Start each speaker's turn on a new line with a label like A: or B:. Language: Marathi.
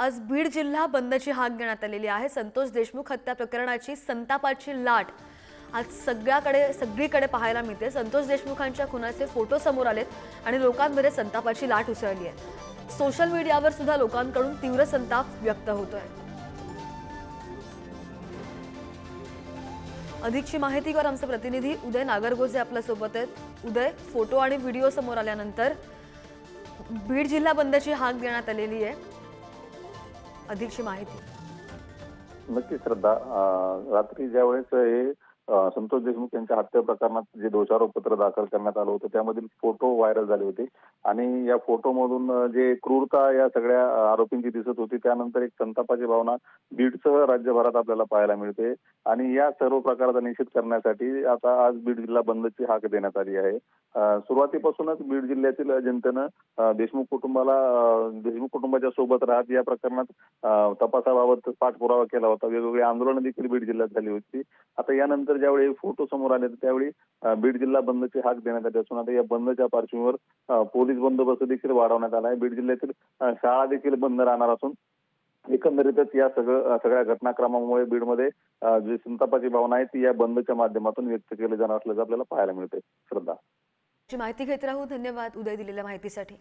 A: आज बीड जिल्हा बंदची हाक घेण्यात आलेली आहे. संतोष देशमुख हत्या प्रकरणाची संतापाची लाट आज सगळ्याकडे सगळीकडे पाहायला मिळते. संतोष देशमुखांच्या खुनाचे फोटो समोर आलेत आणि लोकांमध्ये संतापाची लाट उसळली आहे. सोशल मीडियावर सुद्धा लोकांकडून तीव्र संताप व्यक्त होतोय. अधिकची माहितीवर आमचे प्रतिनिधी उदय नागरगोजे आपल्यासोबत आहेत. उदय फोटो आणि व्हिडिओ समोर आल्यानंतर बीड जिल्हा बंदची हाक देण्यात आलेली आहे. अधिकची माहिती.
B: नक्की श्रद्धा रात्री ज्यावेळेस हे संतोष देशमुख यांच्या हत्या प्रकरणात जे दोषारोपपत्र दाखल करण्यात आलं होतं त्यामधील फोटो व्हायरल झाले होते. आणि या फोटोमधून जे क्रूरता या सगळ्या आरोपींची दिसत होती त्यानंतर एक संतापाची भावना बीडसह राज्यभरात आपल्याला पाहायला मिळते. आणि या सर्व प्रकाराचा निषेध करण्यासाठी आता आज बीड जिल्हा बंदची हाक देण्यात आली आहे. सुरुवातीपासूनच बीड जिल्ह्यातील जनतेनं देशमुख कुटुंबाला देशमुख कुटुंबाच्या सोबत राहत या प्रकरणात तपासाबाबत पाठपुरावा केला होता. वेगवेगळी आंदोलनं देखील बीड जिल्ह्यात झाली होती. आता यानंतर ज्यावेळी फोटो समोर आले त्यावेळी बीड जिल्हा बंदची हाक देण्यात आली असून आता या बंदच्या पार्श्वभूमीवर पोलीस बंदोबस्त देखील वाढवण्यात आला आहे. बीड जिल्ह्यातील शाळा देखील बंद राहणार असून एकंदरीतच या सगळं सगळ्या घटनाक्रमामुळे बीडमध्ये जी संतापाची भावना आहे ती या बंदच्या माध्यमातून व्यक्त केली जाणार असल्याचं आपल्याला पाहायला मिळते श्रद्धा.
A: माहिती घेत राहू. धन्यवाद उदय दिलेल्या माहितीसाठी.